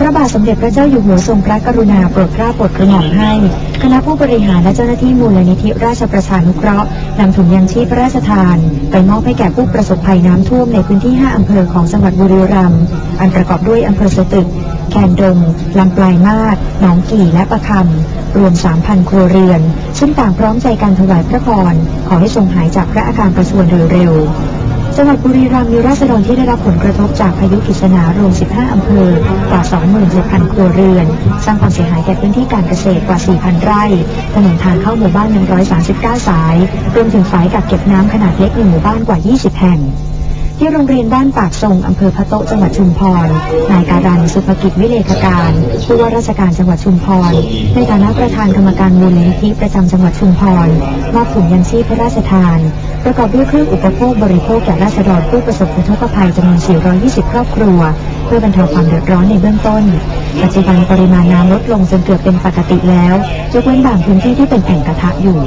พระบาทสมเด็จพระเจ้าอยู่หัวทรงพระกรุณาโปรดเกล้าโปรดกระหม่อมให้ คณะผู้บริหารและเจ้าหน้าที่มูลนิธิราชประชานุเคราะห์นำถุงยังชีพพระราชทาน ไปมอบให้แก่ผู้ประสบภัยน้ำท่วมในพื้นที่ 5 อำเภอของจังหวัดบุรีรัมย์อันประกอบด้วยอำเภอสตึก แคนดงลำปลายมาศหนองกี่และประคำรวม 3,000 ครัวเรือน ซึ่งต่างพร้อมใจกันถวายพระพรขอให้ทรงหายจากพระอาการประชวรโดยเร็ว จังหวัดบุรีรัมย์มีราษฎรที่ได้รับผลกระทบจากพายุกิษณารวม 15 อำเภอ กว่า 27,000 ครัวเรือน สร้างความเสียหายแก่พื้นที่การเกษตรกว่า 4,000 ไร่ ถนนทางเข้าหมู่บ้าน 139 สาย รวมถึงฝายกักเก็บน้ำขนาดเล็กในหมู่บ้านกว่า 20 แห่งที่โรงเรียนบ้านปากทรงอำเภอพะโต๊ะจังหวัดชุมพร นายการันสุภกิจวิเลขการผู้ว่าราชการจังหวัดชุมพร ในฐานะประธานกรรมการมูลนิธิประจำจังหวัดชุมพรมอบถุงยังชีพพระราชทาน ประกอบด้วยเครื่องอุปโภคบริโภคแก่ราษฎรผู้ประสบอุทกภัยจำนวน 420 ครอบครัว เพื่อบรรเทาความเดือดร้อนในเบื้องต้น ปัจจุบันปริมาณน้ำลดลงจนเกือบเป็นปกติแล้วยกเว้นบางพื้นที่ที่เป็นแอ่งกระทะอยู่